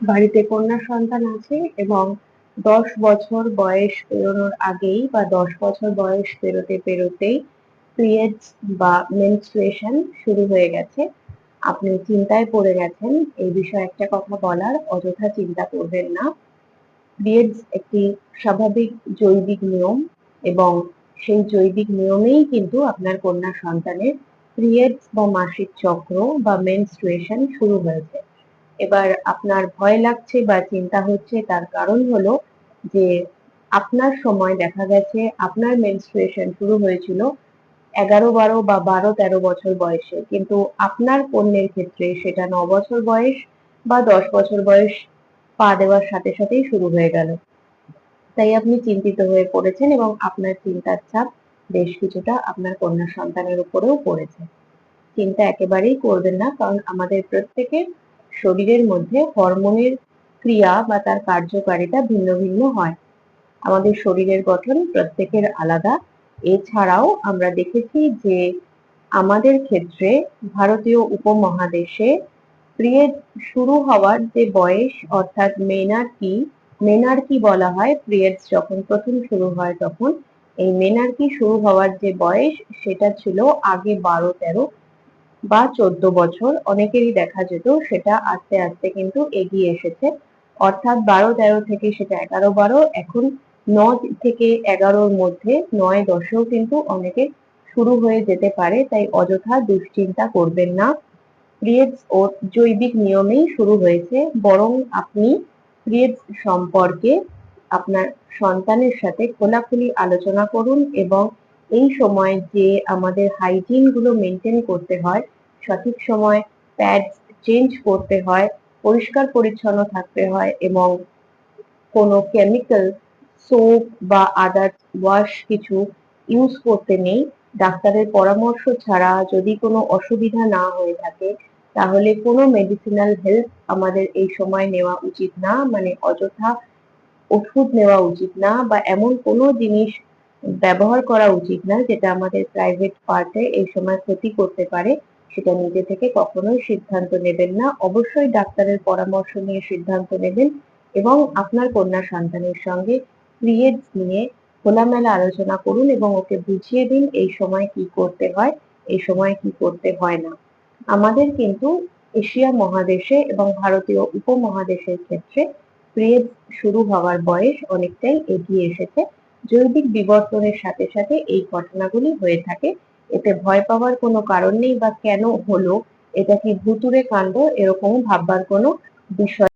বাড়িতে কন্যা সন্তান আছে এবং দশ বছর বয়স পেরোনোর আগেই বা দশ বছর বয়স পেরোতে পেরোতেই পিরিয়ডস বা মেনস্ট্রুয়েশন শুরু হয়ে গেছে। আপনি চিন্তায় পড়ে গেছেন, এই বিষয়ে একটা কথা বলার অযথা চিন্তা করবেন না। পিরিয়ডস একটি স্বাভাবিক জৈবিক নিয়ম এবং সেই জৈবিক নিয়মেই কিন্তু আপনার কন্যা সন্তানের পিরিয়ডস বা মাসিক চক্র বা মেনস্ট্রুয়েশন শুরু হয়েছে। এবার আপনার ভয় লাগছে বা চিন্তা হচ্ছে, তার কারণ হলো যে আপনার সময় দেখা গেছে, আপনার মেনস্ট্রুয়েশন শুরু হয়েছিল এগারো বারো বা বারো তেরো বছর বয়সে। কিন্তু আপনার পণ্যের ক্ষেত্রে সেটা ন বছর বয়স বা দশ বছর বয়স পা দেওয়ার সাথে সাথেই শুরু হয়ে গেল। তাই আপনি চিন্তিত হয়ে পড়েছেন এবং আপনার চিন্তার চাপ বেশ কিছুটা আপনার কন্যা সন্তানের উপরেও পড়েছে। চিন্তা একেবারেই করবেন না, কারণ আমাদের প্রত্যেকের শরীরের মধ্যে হরমোনের ক্রিয়া বা তার কার্যকারিতা ভিন্ন ভিন্ন হয়। আমাদের শরীরের গঠন প্রত্যেকের আলাদা। এছাড়াও আমরা দেখেছি যে আমাদের ক্ষেত্রে ভারতীয় উপমহাদেশে পিরিয়ড শুরু হওয়ার যে বয়স, অর্থাৎ মেনার্কি মেনার্কি বলা হয় পিরিয়ডস যখন প্রথম শুরু হয় তখন, এই মেনার্কি শুরু হওয়ার যে বয়স, সেটা ছিল আগে বারো তেরো বা চোদ্দ বছর অনেকেরই দেখা যেত সেটা আস্তে আস্তে কিন্তু এগিয়ে এসেছে। অর্থাৎ বারো তেরো থেকে সেটা এগারো বারো, এখন ন থেকে এগারোর মধ্যে নয় দশেও কিন্তু অনেকে শুরু হয়ে যেতে পারে, তাই অযথা দুশ্চিন্তা করবেন না। পিরিয়ডস ও জৈবিক নিয়মেই শুরু হয়েছে, বরং আপনি পিরিয়ডস সম্পর্কে আপনার সন্তানের সাথে খোলাখুলি আলোচনা করুন এবং এই সময় যে আমাদের হাইজিনগুলো মেনটেন করতে হয় সঠিক সময় প্যাডস চেঞ্জ করতে হয়, পরিষ্কার পরিচ্ছন্ন থাকতে হয় এবং কোনো কেমিক্যাল সোপ বা আদার্স ওয়াশ কিছু ইউজ করতে নেই। ডাক্তারের পরামর্শ ছাড়া যদি কোনো অসুবিধা না হয়ে থাকে, তাহলে কোনো মেডিসিনাল হেল্প আমাদের এই সময় নেওয়া উচিত না মানে অযথা ওষুধ নেওয়া উচিত না বা এমন কোনো জিনিস ব্যবহার করা উচিত না যেটা আমাদের প্রাইভেট পার্টে এই সময় ক্ষতি করতে পারে। সেটা নিজে থেকে কখনোই সিদ্ধান্ত নেবেন না। অবশ্যই ডাক্তারের পরামর্শ নিয়ে সিদ্ধান্ত নেবেন এবং আপনার কন্যা সন্তানের সঙ্গে পিরিয়ডস নিয়ে খোলামেলা আলোচনা করুন এবং ওকে বুঝিয়ে দিন এই সময় কি করতে হয়, এই সময় কি করতে হয় না। আমাদের কিন্তু এশিয়া মহাদেশে এবং ভারতীয় উপমহাদেশের ক্ষেত্রে পিরিয়ড শুরু হওয়ার বয়স অনেকটাই এগিয়ে এসেছে। জৈবিক বিবর্তনের সাথে সাথে এই ঘটনাগুলি হয়ে থাকে। এতে ভয় পাওয়ার কোনো কারণ নেই বা কেন হলো, এটা কি ভুতুরে কাণ্ড, এরকম ভাববার কোনো বিষয়